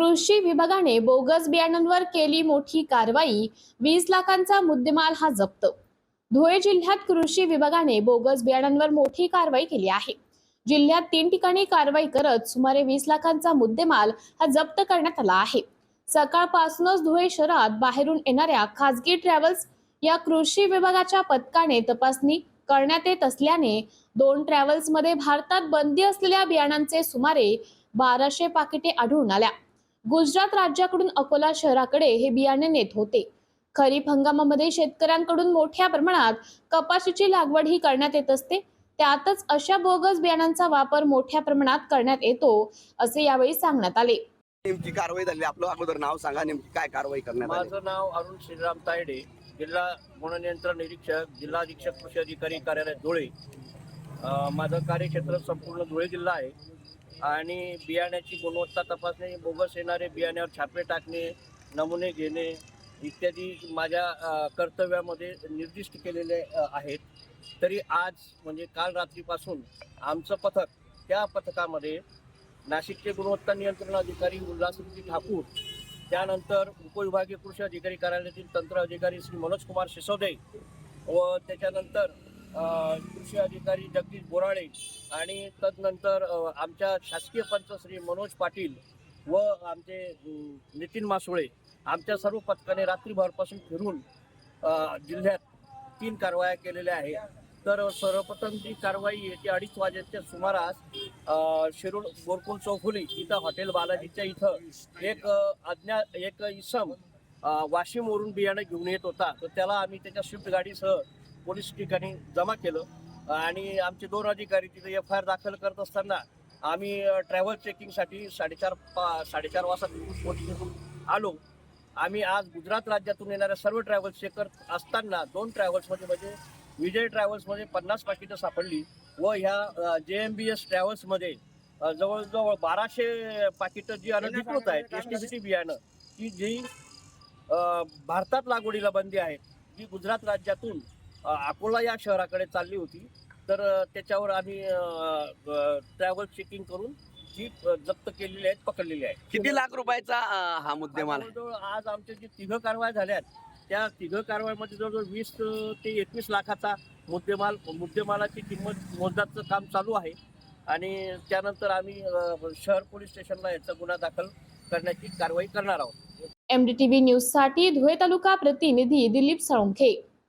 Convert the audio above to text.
कृषी विभागाने बोगस बियाणांवर केली मोठी कारवाई. वीस लाखांचा मुद्देमाल हा जप्त. धुळे जिल्ह्यात कृषी विभागाने बोगस बियाणांवर मोठी कारवाई केली आहे. जिल्ह्यात तीन ठिकाणी कारवाई करत सुमारे वीस लाखांचा मुद्देमाल हा जप्त करण्यात आला आहे. सकाळपासूनच धुळे शहरात बाहेरून येणाऱ्या खासगी ट्रॅव्हल्स या कृषी विभागाच्या पथकाने तपासणी करण्यात येत असल्याने दोन ट्रॅव्हल्समध्ये भारतात बंदी असलेल्या बियाणांचे सुमारे बाराशे पाकिटे आढळून आल्या. गुजरात राज्याकडून अकोला शहराकडे हे बियाणे नेत होते. खरीप हंगामामध्ये शेतकऱ्यांकडून मोठ्या प्रमाणात कपाशीची लागवड ही करण्यात येत असते. त्यातच अशा बोगस बियाणांचा वापर मोठ्या प्रमाणात करण्यात येतो असे यावेळी सांगण्यात आले. नेमकी कारवाई झाली. आपलं अगोदर नाव सांगा नेमकी काय कारवाई करण्यात आली? माझं नाव अरुण श्रीराम तायडे जिल्हा गुणनियंत्रण निरीक्षक जिल्हा अधीक्षक कृषी अधिकारी कार्यालय धुळे. अं, माझं कार्यक्षेत्र संपूर्ण धुळे जिल्हा आहे. आणि बियाण्याची गुणवत्ता तपासणे बोगस येणारे बियाण्यावर छापे टाकणे नमुने घेणे इत्यादी माझ्या कर्तव्यामध्ये निर्दिष्ट केलेले आहेत. तरी आज म्हणजे काल रात्रीपासून आमचं पथक त्या पथकामध्ये नाशिकचे गुणवत्ता नियंत्रण अधिकारी उल्हासजी ठाकूर त्यानंतर उपविभागीय कृषी अधिकारी कार्यालयातील तंत्र अधिकारी श्री मनोज कुमार सिसोदे व त्याच्यानंतर कृषी अधिकारी जगदीश बोराळे आणि तदनंतर आमच्या शासकीय पंच श्री मनोज पाटील व आमचे नितीन मासुळे आमच्या सर्व पथकाने रात्रीभरपासून फिरून जिल्ह्यात तीन कारवाया केलेल्या आहेत. तर सर्वप्रथम जी कारवाई येते अडीच वाजेच्या सुमारास अ, शिरूर बोरकुल चौफुली इथं हॉटेल बालाजीच्या इथं एक अज्ञा एक इसम वाशिमवरून बियाणं घेऊन येत होता. तर त्याला आम्ही त्याच्या स्विफ्ट गाडीसह पोलीस ठिकाणी जमा केलं. आणि आमचे दोन अधिकारी तिथे एफ आय आर दाखल करत असताना आम्ही ट्रॅव्हल चेकिंगसाठी साडेचार पा साडेचार वाजता पोलीस आलो. आम्ही आज गुजरात राज्यातून येणाऱ्या सर्व ट्रॅव्हल्स चेक करत असताना दोन ट्रॅव्हल्समध्ये म्हणजे विजय ट्रॅव्हल्समध्ये पन्नास पाकिटं सापडली व ह्या जे एम बी एस ट्रॅव्हल्समध्ये जवळजवळ बाराशे पाकिटं जी अनधिकृत आहेत एस टी सी टी बियाणं की जी भारतात लागवडीला बंदी आहे जी गुजरात राज्यातून अकोला या शहराकडे चालली होती. तर त्याच्यावर आम्ही ट्रॅव्हल चेकिंग करून जी जप्त केलेली आहेत पकडलेली आहे किती लाख रुपयाचा हा मुद्देमाल जवळजवळ आज आमच्या जे तिघ कारवाया झाल्यात त्या तिघ कारवाईमध्ये जवळजवळ वीस ते एकवीस लाखाचा मुद्देमाल मुद्देमालाची किंमत मोजण्याचं काम चालू आहे. आणि त्यानंतर आम्ही शहर पोलीस स्टेशनला याचा गुन्हा दाखल करण्याची कारवाई करणार आहोत. एमडीटीव्ही न्यूजसाठी धुळे तालुका प्रतिनिधी दिलीप साळुंखे.